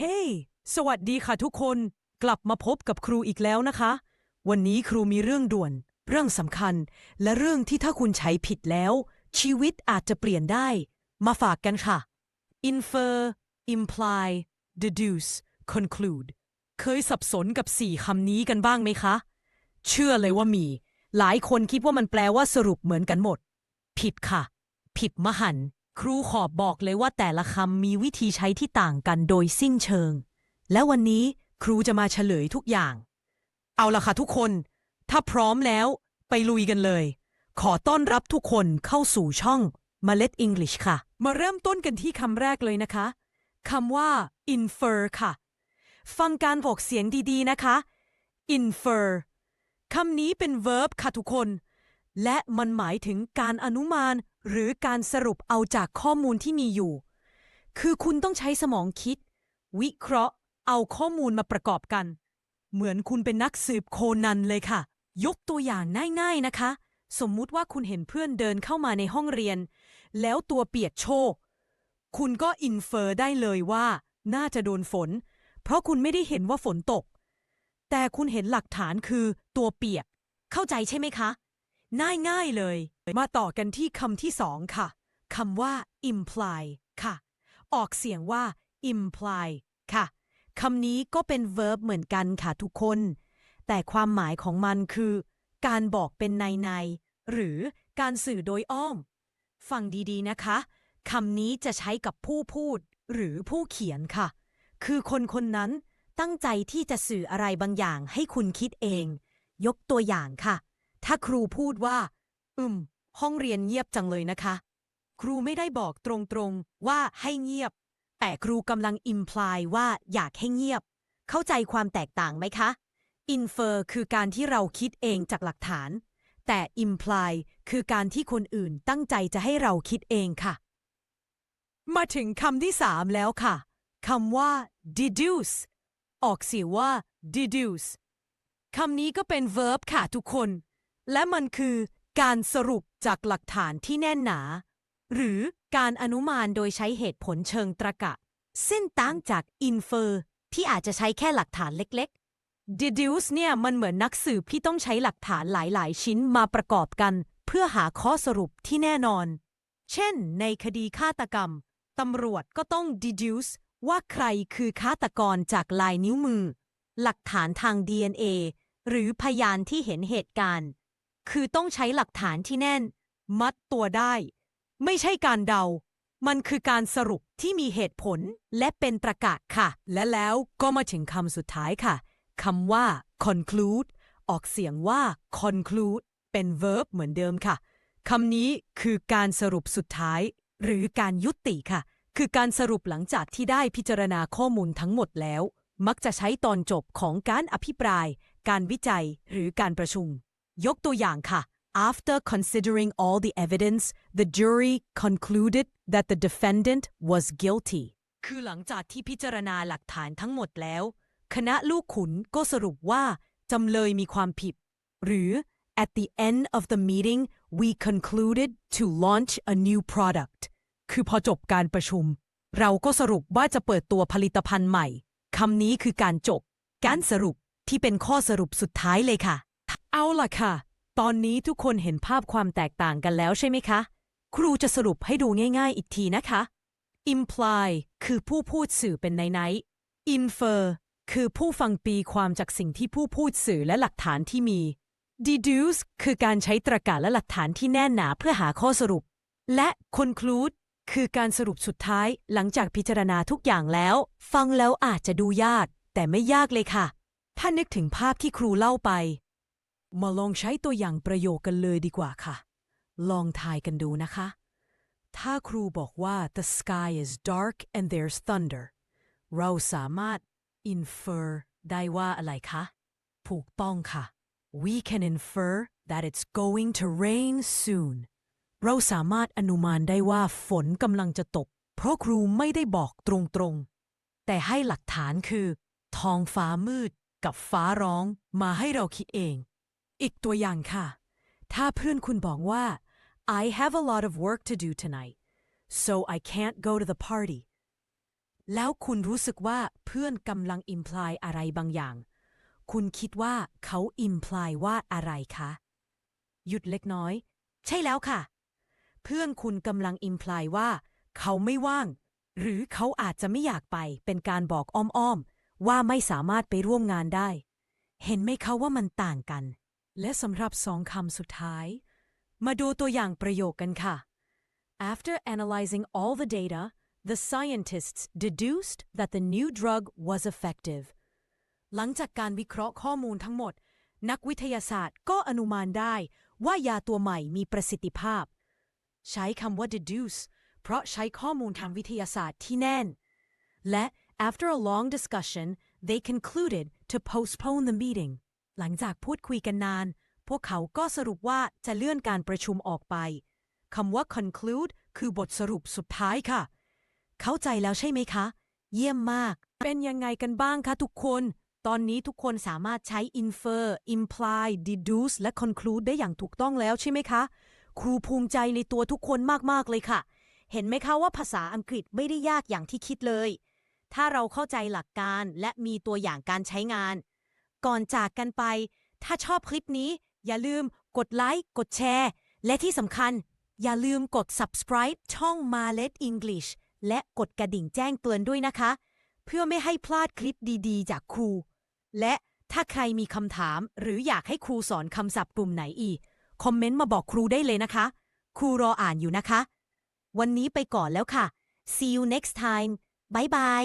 เฮ้ hey, สวัสดีค่ะทุกคน กลับมาพบกับครูอีกแล้วนะคะ วันนี้ครูมีเรื่องด่วน เรื่องสำคัญ และเรื่องที่ถ้าคุณใช้ผิดแล้ว ชีวิตอาจจะเปลี่ยนได้ มาฝากกันค่ะ infer imply deduce conclude เคยสับสนกับสี่คำนี้กันบ้างไหมคะ เชื่อเลยว่ามี หลายคนคิดว่ามันแปลว่าสรุปเหมือนกันหมด ผิดค่ะ ผิดมหัน ครูขอบบอกเลยว่าแต่ละคำมีวิธีใช้ที่ต่างกันโดยสิ้นเชิง และวันนี้ครูจะมาเฉลยทุกอย่าง เอาล่ะค่ะทุกคน ถ้าพร้อมแล้วไปลุยกันเลย ขอต้อนรับทุกคนเข้าสู่ช่อง m เ l e t English ค่ะ มาเริ่มต้นกันที่คำแรกเลยนะคะคำว่า infer ค่ะ ฟังการบอกเสียงดีๆนะคะ infer คำนี้เป็น verb ค่ะทุกคน และมันหมายถึงการอนุมานหรือการสรุปเอาจากข้อมูลที่มีอยู่ คือคุณต้องใช้สมองคิด วิเคราะห์ เอาข้อมูลมาประกอบกัน เหมือนคุณเป็นนักสืบโคนันเลยค่ะ ยกตัวอย่างง่ายๆนะคะ สมมุติว่าคุณเห็นเพื่อนเดินเข้ามาในห้องเรียน แล้วตัวเปียกโชก คุณก็อินเฟอร์ได้เลยว่า น่าจะโดนฝน เพราะคุณไม่ได้เห็นว่าฝนตก แต่คุณเห็นหลักฐานคือตัวเปียก เข้าใจใช่ไหมคะ ง่ายๆเลย มาต่อกันที่คำที่สองค่ะคำว่า imply ค่ะ ออกเสียงว่า imply ค่ะคำนี้ก็เป็น verb เหมือนกันค่ะทุกคน แต่ความหมายของมันคือ การบอกเป็นในในๆหรือการสื่อโดยอ้อม ฟังดีๆนะคะคำนี้จะใช้กับผู้พูด หรือผู้เขียนค่ะ คือคนคนนั้นตั้งใจที่จะสื่ออะไรบางอย่างให้คุณคิดเอง ยกตัวอย่างค่ะ ถ้าครูพูดว่า อืม ห้องเรียนเงียบจังเลยนะคะ ครูไม่ได้บอกตรงๆว่าให้เงียบ แต่ครูกำลังอิมพลายว่าอยากให้เงียบ เข้าใจความแตกต่างไหมคะ infer คือการที่เราคิดเองจากหลักฐาน แต่ imply คือการที่คนอื่นตั้งใจจะให้เราคิดเองค่ะ มาถึงคำที่สามแล้วค่ะคำว่า deduce ออกเสียงว่า deduce คำนี้ก็เป็น verb ค่ะทุกคน และมันคือการสรุปจากหลักฐานที่แน่นหนา หรือการอนุมานโดยใช้เหตุผลเชิงตรรกะ ซึ่งต่างจาก infer ที่อาจจะใช้แค่หลักฐานเล็ก ๆ deduce เนี่ยมันเหมือนนักสืบที่ต้องใช้หลักฐานหลาย ๆ ชิ้นมาประกอบกัน เพื่อหาข้อสรุปที่แน่นอน เช่น ในคดีฆาตกรรมตำรวจก็ต้อง deduce ว่าใครคือฆาตกรจากลายนิ้วมือ หลักฐานทาง DNA หรือพยานที่เห็นเหตุการณ์ คือต้องใช้หลักฐานที่แน่น มัดตัวได้ ไม่ใช่การเดา มันคือการสรุปที่มีเหตุผลและเป็นประกาศค่ะ และแล้วก็มาถึงคำสุดท้ายค่ะคำว่า conclude ออกเสียงว่า conclude เป็น verb เหมือนเดิมค่ะคำนี้คือการสรุปสุดท้าย หรือการยุติค่ะ คือการสรุปหลังจากที่ได้พิจารณาข้อมูลทั้งหมดแล้ว มักจะใช้ตอนจบของการอภิปราย การวิจัย หรือการประชุม ยกตัวอย่างค่ะ After considering all the evidence, the jury concluded that the defendant was guilty. คือหลังจากที่พิจารณาหลักฐานทั้งหมดแล้ว คณะลูกขุนก็สรุปว่าจำเลยมีความผิด หรือ At the end of the meeting, we concluded to launch a new product. คือพอจบการประชุม เราก็สรุปว่าจะเปิดตัวผลิตภัณฑ์ใหม่คำนี้คือการจบ การสรุปที่เป็นข้อสรุปสุดท้ายเลยค่ะ เอาล่ะค่ะ ตอนนี้ทุกคนเห็นภาพความแตกต่างกันแล้วใช่ไหมคะ ครูจะสรุปให้ดูง่าย ๆ อีกทีนะคะ imply คือผู้พูดสื่อเป็นในๆ infer คือผู้ฟังปีความจากสิ่งที่ผู้พูดสื่อและหลักฐานที่มี deduce คือการใช้ตรรกะและหลักฐานที่แน่นหนาเพื่อหาข้อสรุป และ conclude คือการสรุปสุดท้ายหลังจากพิจารณาทุกอย่างแล้ว ฟังแล้วอาจจะดูยาก แต่ไม่ยากเลยค่ะ ถ้านึกถึงภาพที่ครูเล่าไป มาลองใช้ตัวอย่างประโยคกันเลยดีกว่าค่ะ ลองทายกันดูนะคะ ถ้าครูบอกว่า the sky is dark and there's thunder เราสามารถ infer ได้ว่าอะไรคะ ถูกต้องค่ะ we can infer that it's going to rain soon เราสามารถอนุมานได้ว่าฝนกำลังจะตก เพราะครูไม่ได้บอกตรงๆ แต่ให้หลักฐานคือ ท้องฟ้ามืดกับฟ้าร้องมาให้เราคิดเอง อีกตัวอย่างค่ะ ถ้าเพื่อนคุณบอกว่า I have a lot of work to do tonight so I can't go to the party แล้วคุณรู้สึกว่าเพื่อนกำลัง imply อะไรบางอย่าง คุณคิดว่าเขา imply ว่าอะไรคะ หยุดเล็กน้อย ใช่แล้วค่ะ เพื่อนคุณกำลัง imply ว่า เขาไม่ว่าง หรือเขาอาจจะไม่อยากไป เป็นการบอกอ้อมๆ ว่าไม่สามารถไปร่วมงานได้ เห็นไหมคะว่ามันต่างกัน และสำหรับสองคำสุดท้าย มาดูตัวอย่างประโยคกันค่ะ After analyzing all the data, the scientists deduced that the new drug was effective. หลังจากการวิเคราะห์ข้อมูลทั้งหมด นักวิทยาศาสตร์ก็อนุมานได้ว่ายาตัวใหม่มีประสิทธิภาพ ใช้คำว่า deduce เพราะใช้ข้อมูลทางวิทยาศาสตร์ที่แน่น และ after a long discussion they concluded to postpone the meeting หลังจากพูดคุยกันนาน พวกเขาก็สรุปว่าจะเลื่อนการประชุมออกไปคำว่า conclude คือบทสรุปสุดท้ายค่ะ เข้าใจแล้วใช่ไหมคะ เยี่ยมมาก เป็นยังไงกันบ้างคะทุกคน ตอนนี้ทุกคนสามารถใช้ infer imply deduce และ conclude ได้อย่างถูกต้องแล้วใช่ไหมคะ ครูภูมิใจในตัวทุกคนมาก ๆ เลยค่ะ เห็นไหมคะว่าภาษาอังกฤษไม่ได้ยากอย่างที่คิดเลย ถ้าเราเข้าใจหลักการและมีตัวอย่างการใช้งาน ก่อนจากกันไป ถ้าชอบคลิปนี้ อย่าลืมกดไลค์กดแชร์ และที่สำคัญ อย่าลืมกด subscribe ช่อง m a l e t English และกดกระดิ่งแจ้งเตือนด้วยนะคะ เพื่อไม่ให้พลาดคลิปดีๆ จากครู และถ้าใครมีคำถามหรืออยากให้ครูสอนคำศัพท์กลุ่มไหนอีก คอมเมนต์มาบอกครูได้เลยนะคะ ครูรออ่านอยู่นะคะ วันนี้ไปก่อนแล้วค่ะ see you next time บายบาย